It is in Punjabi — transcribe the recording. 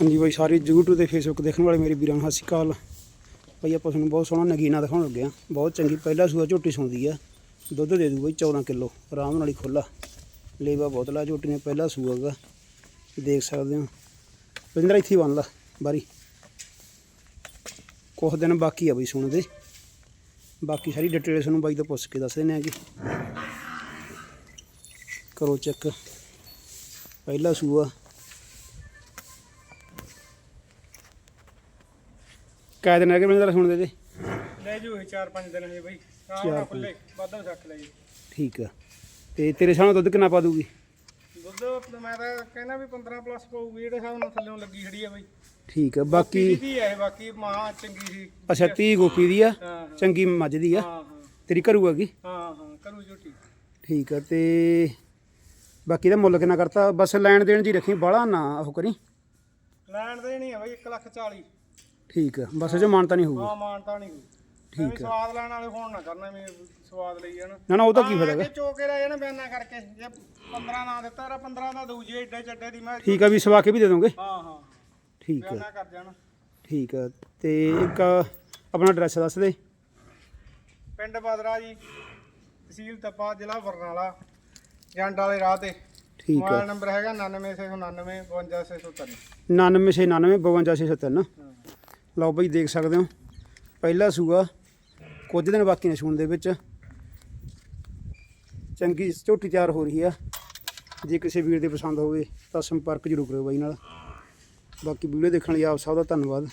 ਹਾਂਜੀ ਬਾਈ, ਸਾਰੇ YouTube ਤੇ Facebook ਦੇਖਣ ਵਾਲੇ ਮੇਰੇ ਵੀਰਾਂ ਨੂੰ ਸਤਿ ਸ਼੍ਰੀ ਅਕਾਲ। ਭਾਈ ਆਪਾਂ ਤੁਹਾਨੂੰ ਬਹੁਤ ਸੋਹਣਾ ਨਗੀਨਾ ਦਿਖਾਉਣ ਲੱਗੇ ਆ ਬਹੁਤ ਚੰਗੀ, ਪਹਿਲਾ ਸੂਆ ਝੋਟੀ ਸੌਂਦੀ ਆ। ਦੁੱਧ ਦੇ ਦੂ ਬਾਈ 14 ਕਿਲੋ। ਆਰਾਮ ਨਾਲ ਹੀ ਖੁੱਲਾ ਲੇਵਾ ਬਹੁਤ ਲਾ ਝੋਟੀ ਨੇ ਪਹਿਲਾ ਸੂਆ ਗਾ। ਦੇਖ ਸਕਦੇ ਹੋ। ਪਿੰਦਰ ਇੱਥੇ ਹੀ ਲਾ, ਬਾਰੀ। ਕੁਛ ਦਿਨ ਬਾਕੀ ਆ ਬਈ ਸੁਣ ਦੇ। ਬਾਕੀ ਸਾਰੀ ਡਿਟੇਲ ਤੁਹਾਨੂੰ ਬਾਈ ਤੋਂ ਪੁੱਛ ਕੇ ਦੱਸ ਦਿੰਦੇ ਆ ਜੀ। ਕਰੋ ਚੈੱਕ ਪਹਿਲਾ ਸੂਆ। ਕਾਇ ਦਿਨ ਹੈਗੇ ਮੈਨੂੰ ਸੁਣ ਦੇ ਦੇ ਲੈ ਜੂ ਇਹ 4-5 ਦਿਨ ਹਜੇ ਬਈ। ਪੰਜ। ਖੁੱਲੇ ਵਾਧਾ ਰੱਖ ਲੈ ਜੀ। ਠੀਕ ਆ। ਤੇ ਤੇਰੇ ਸਾਹਮਣੇ ਦੁੱਧ ਕਿੰਨਾ ਪਾ ਦੂਗੀ ਦੁੱਧ ਮੈਂ ਤਾਂ ਕਹਿੰਦਾ ਵੀ 15 ਪਲੱਸ ਪਊਗੀ ਜਿਹੜੇ ਹਿਸਾਬ ਨਾਲ ਥੱਲੇੋਂ ਲੱਗੀ ਖੜੀ ਆ ਬਈ। ਠੀਕ ਆ ਬਾਕੀ ਦੀ ਹੈ ਬਾਕੀ ਮਾਂ ਚੰਗੀ ਸੀ। ਅੱਛਾ 30 ਗੋਪੀ ਦੀ ਆ ਹਾਂ ਹਾਂ। ਚੰਗੀ ਮੱਝ ਦੀ ਆ। ਹਾਂ ਹਾਂ। ਤੇਰੀ ਘਰੂ ਹੈਗੀ ਹਾਂ ਹਾਂ ਕਰੂ ਝੋਟੀ ਠੀਕ ਆ ਤੇ ਬਾਕੀ ਦਾ ਮੁੱਲ ਕਿੰਨਾ ਕਰਤਾ? ਬਸ ਲੈਣ ਦੇਣ ਜੀ ਰੱਖੀ ਬਾਹਲਾ ਨਾ ਉਹ ਕਰੀ। ਲੈਣ ਦੇ ਨਹੀਂ ਹੈ ਬਈ 1 ਲੱਖ 40 ਠੀਕ ਆ। ਬਸ ਜੋ ਮਾਨਤਾ ਨਹੀਂ ਹੋਊਗਾ। ਹਾਂ ਮਾਨਤਾ ਨਹੀਂ ਕੋਈ ਠੀਕ ਠੀਕ ਸਵਾਦ ਲੈਣ ਵਾਲੇ ਫੋਨ ਨਾ ਕਰਨਾ ਮੈਂ ਸਵਾਦ ਲਈ ਜਾਣ। ਨਾ ਨਾ ਉਹਦਾ ਕੀ ਫਾਇਦਾ ਹੈਗਾ ਚੋਕੇ ਰਹਿ ਜਾਣਾ ਬਿਆਨਾ ਕਰਕੇ। ਜੇ 15 ਨਾ ਦਿੱਤਾ ਰ 15 ਦਾ ਦਊ ਜੀ ਏਡੇ ਚੱਡੇ ਦੀ ਮੈਂ ਠੀਕ ਆ ਵੀ ਸਵਾ ਕੇ ਵੀ ਦੇ ਦੋਗੇ? ਹਾਂ ਹਾਂ। ਠੀਕ ਆ। ਬਿਆਨਾ ਕਰ ਜਾਣਾ। ਠੀਕ ਆ। ਤੇ ਇੱਕ ਆਪਣਾ ਐਡਰੈਸ ਦੱਸ ਦੇ। ਪਿੰਡ ਬਦਰਾ ਜੀ ਤਹਿਸੀਲ ਤਪਾ ਜ਼ਿਲ੍ਹਾ ਬਰਨਾਲਾ ਜੰਡ ਵਾਲੇ ਰਾਹ ਤੇ। ਠੀਕ ਆ। ਮੋਬਾਈਲ ਨੰਬਰ ਹੈਗਾ 99699 52673 9999 52673 ਲਓ ਬਈ ਦੇਖ ਸਕਦੇ ਹੋ, ਪਹਿਲਾ ਸੂਆ ਕੁਝ ਦਿਨ ਬਾਕੀ ਨੇ ਸੂਣ ਦੇ ਵਿੱਚ। ਚੰਗੀ ਝੋਟੀ ਤਿਆਰ ਹੋ ਰਹੀ ਆ। ਜੇ ਕਿਸੇ ਵੀਰ ਦੇ ਪਸੰਦ ਹੋਵੇ ਤਾਂ ਸੰਪਰਕ ਜ਼ਰੂਰ ਕਰਿਓ ਬਾਈ ਨਾਲ। ਬਾਕੀ ਵੀਡੀਓ ਦੇਖਣ ਲਈ ਆਪ ਸਭ ਦਾ ਧੰਨਵਾਦ।